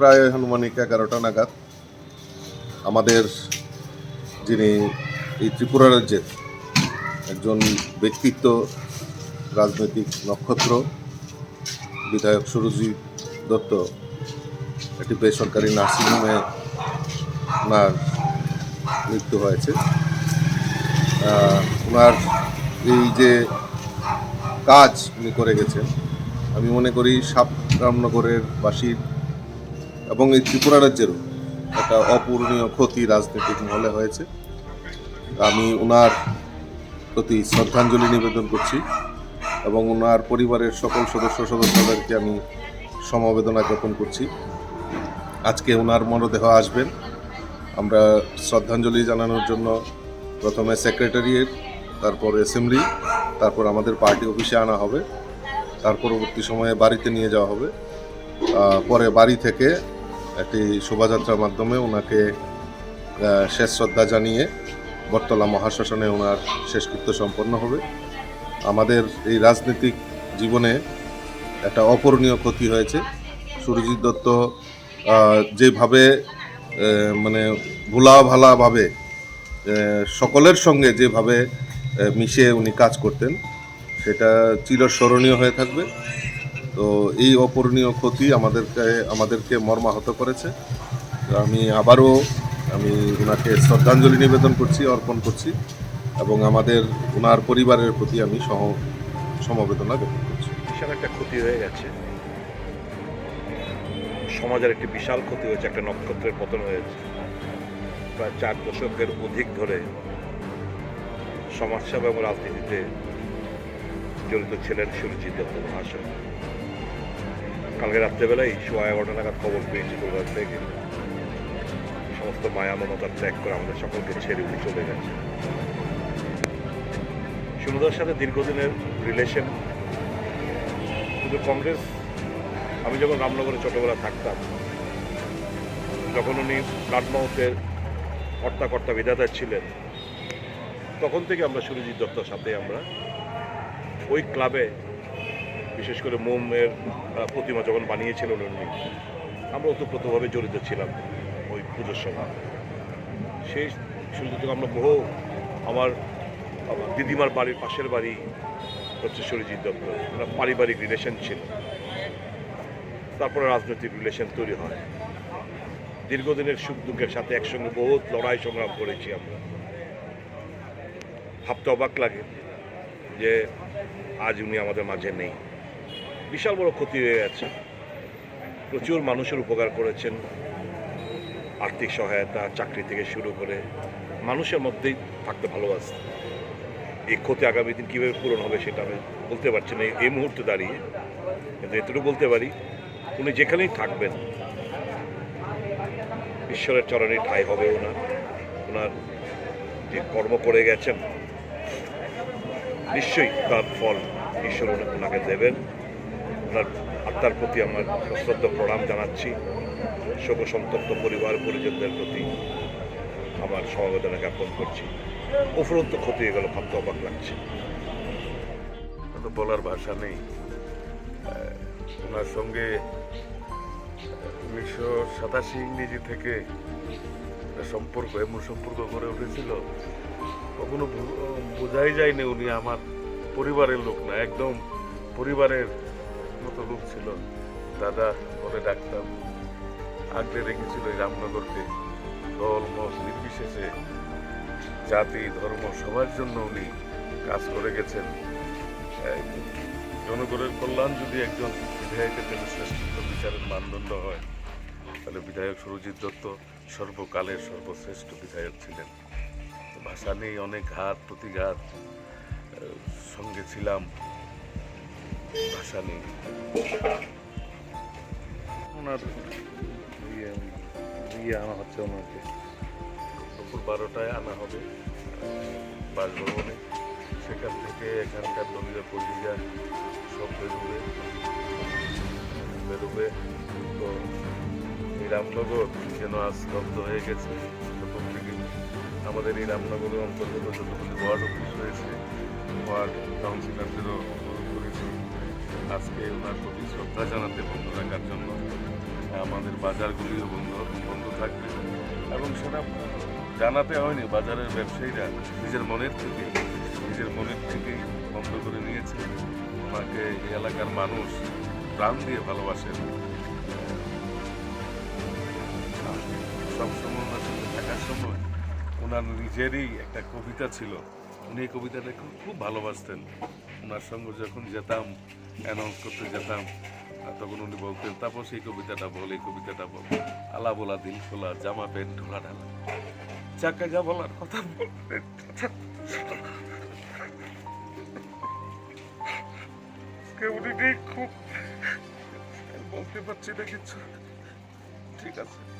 প্রায় আনুমানিক এগারোটা নাগাদ আমাদের যিনি এই ত্রিপুরা রাজ্যের একজন ব্যক্তিত্ব, রাজনৈতিক নক্ষত্র, বিধায়ক সুরজিৎ দত্ত, একটি বেসরকারি নার্সিংহোমে ওনার মৃত্যু হয়েছে। ওনার এই যে কাজ উনি করে গেছেন, আমি মনে করি সাপ রামনগরের বাসীর এবং এই ত্রিপুরা রাজ্যেরও একটা অপূরণীয় ক্ষতি রাজনৈতিক মহলে হয়েছে। আমি ওনার প্রতি শ্রদ্ধাঞ্জলি নিবেদন করছি এবং ওনার পরিবারের সকল সদস্য সদস্যদেরকে আমি সমবেদনা জ্ঞাপন করছি। আজকে ওনার মরদেহ আসবেন। আমরা শ্রদ্ধাঞ্জলি জানানোর জন্য প্রথমে সেক্রেটারিয়েট, তারপর অ্যাসেম্বলি, তারপর আমাদের পার্টি অফিসে আনা হবে। তার পরবর্তী সময়ে বাড়িতে নিয়ে যাওয়া হবে। পরে বাড়ি থেকে একটি শোভাযাত্রার মাধ্যমে ওনাকে শেষ শ্রদ্ধা জানিয়ে বটতলা মহাশ্মশানে ওনার শেষকৃত্য সম্পন্ন হবে। আমাদের এই রাজনৈতিক জীবনে একটা অপূরণীয় ক্ষতি হয়েছে। সুরজিৎ দত্ত যেভাবে মানে ভোলা ভালাভাবে সকলের সঙ্গে যেভাবে মিশে উনি কাজ করতেন, সেটা চিরস্মরণীয় হয়ে থাকবে। তো এই অপূরণীয় ক্ষতি আমাদেরকে আমাদেরকে মর্মাহত করেছে। আমি আবারও, আমি ওনাকে শ্রদ্ধাঞ্জলি নিবেদন করছি, অর্পণ করছি এবং আমাদের ওনার পরিবারের প্রতি আমি সহ, সমবেদনা জ্ঞাপন করছি। বিশাল একটা ক্ষতি হয়ে গেছে। সমাজের একটি বিশাল ক্ষতি হয়েছে, একটা নক্ষত্রের পতন হয়েছে। প্রায় চার দশকের অধিক ধরে সমাজসেবা এবং রাজনীতিতে জড়িত ছিলেন সুরজিৎ দত্ত মহাশয়। কালকে রাত্রেবেলায় সোয়া এগারোটা নাগাদ খবর পেয়েছি কলকাতা থেকে। সমস্ত মায়া মমতা ত্যাগ করে আমাদের সকলকে ছেড়ে উনি চলে গেছে। সুনদার সাথে দীর্ঘদিনের রিলেশন কিন্তু কংগ্রেস, আমি যখন রামনগরে ছোটবেলা থাকতাম, যখন উনি লাটমাউথের কর্তা কর্তা বিধাতা ছিলেন, তখন থেকে আমরা সুরজিৎ দত্তর সাথে আমরা ওই ক্লাবে বিশেষ করে মোমের প্রতিমা যখন বানিয়েছিলেন উনি আমরা ওতপ্রোতভাবে জড়িত ছিলাম ওই পুজোর সময়। সেই দত্তকে আমরা বহু আমার দিদিমার বাড়ির পাশের বাড়ি সুরজিৎ দত্ত আমরা পারিবারিক রিলেশন ছিল। তারপরে রাজনৈতিক রিলেশন তৈরি হয়। দীর্ঘদিনের সুখ দুঃখের সাথে একসঙ্গে বহুত লড়াই সংগ্রাম করেছি আমরা। ভাবতে অবাক লাগে যে আজ উনি আমাদের মাঝে নেই। বিশাল বড় ক্ষতি হয়ে গেছে। প্রচুর মানুষের উপকার করেছেন। আর্থিক সহায়তা, চাকরি থেকে শুরু করে মানুষের মধ্যেই থাকতে ভালোবাসতেন এই ক্ষতি আগামী দিন কীভাবে পূরণ হবে সেটা আমি বলতে পারছি না। এই- মুহূর্তে দাঁড়িয়ে কিন্তু এতটুকু বলতে পারি, উনি যেখানেই থাকবেন, ঈশ্বরের চরণে ঠাই হবে ওনার। ওনার যে কর্ম করে গেছেন, নিশ্চয়ই তার ফল ঈশ্বর ওনা- ওনাকে দেবেন। ওনার আত্মার প্রতি আমার সশ্রদ্ধ প্রণাম জানাচ্ছি। শোক সন্তপ্ত পরিবার পরিজনদের প্রতি আমার সমবেদনা জ্ঞাপন করছি। উপরন্ত ক্ষতি হয়ে গেল, ভাবতে অবাক লাগছে। বলার ভাষা নেই। ওনার সঙ্গে উনিশশো সাতাশি ইংরেজি থেকে সম্পর্ক, এমন সম্পর্ক গড়ে উঠেছিল। কখনো বোঝাই যায়নি উনি আমার পরিবারের লোক না, একদম পরিবারের মতো লোক ছিল। দাদা বলে ডাকতাম, আগলে রেখেছিল এই রামনগরকে। দল নির্বিশেষে জাতি, ধর্ম, সবার জন্য উনি কাজ করে গেছেন। জনগণের কল্যাণ যদি একজন বিধায়কের জন্য শ্রেষ্ঠ বিচারের মানদণ্ড হয়, তাহলে বিধায়ক সুরজিৎ দত্ত সর্বকালের সর্বশ্রেষ্ঠ বিধায়ক ছিলেন। ভাষা নেই, অনেক ঘাত, প্রতিঘাত সঙ্গে ছিলাম। ভাষা নেই। ওনার ইয়ে ইয়ে আনা হচ্ছে ওনাকে। দুপুর বারোটায় আনা হবে। বাসভবনে। সেখান থেকে এখানকার দলীয় কর্মীরা সব বেরোবে। বেরোবে। তো এই রামনগর যেন আজ স্তব্ধ হয়ে গেছে। প্রথম থেকে আমাদের এই রামনগরের অন্তর্গত যতগুলি ওয়ার্ড অফিস রয়েছে ওয়ার্ড কাউন্সিলরদেরও আজকে ওনার প্রতি শ্রদ্ধা জানাতে বন্ধ রাখার জন্য আমাদের বাজারগুলিও বন্ধ বন্ধ থাকবে। এবং সেটা জানাতে হয়নি বাজারের ব্যবসায়ীরা, নিজের মনের থেকে, নিজের মনের থেকেই বন্ধ করে নিয়েছে। ওনাকে এই এলাকার মানুষ প্রাণ দিয়ে ভালোবাসেন। সবসময় ওনার সঙ্গে থাকার সময় ওনার নিজেরই একটা কবিতা ছিল। উনি এই কবিতাটা খুব খুব ভালোবাসতেন। ওনার সঙ্গে যখন যেতাম অ্যানাউন্স করতে যেতাম তখন উনি বলতেন তারপর সেই কবিতাটা বল, এই কবিতাটা বল। আলা বলা দিল খোলা, জামা প্যান্ট ঢোলা ঢালা। চাকা যা বলার কথা নেই খুব বলতে পারছি না কিছু। ঠিক আছে।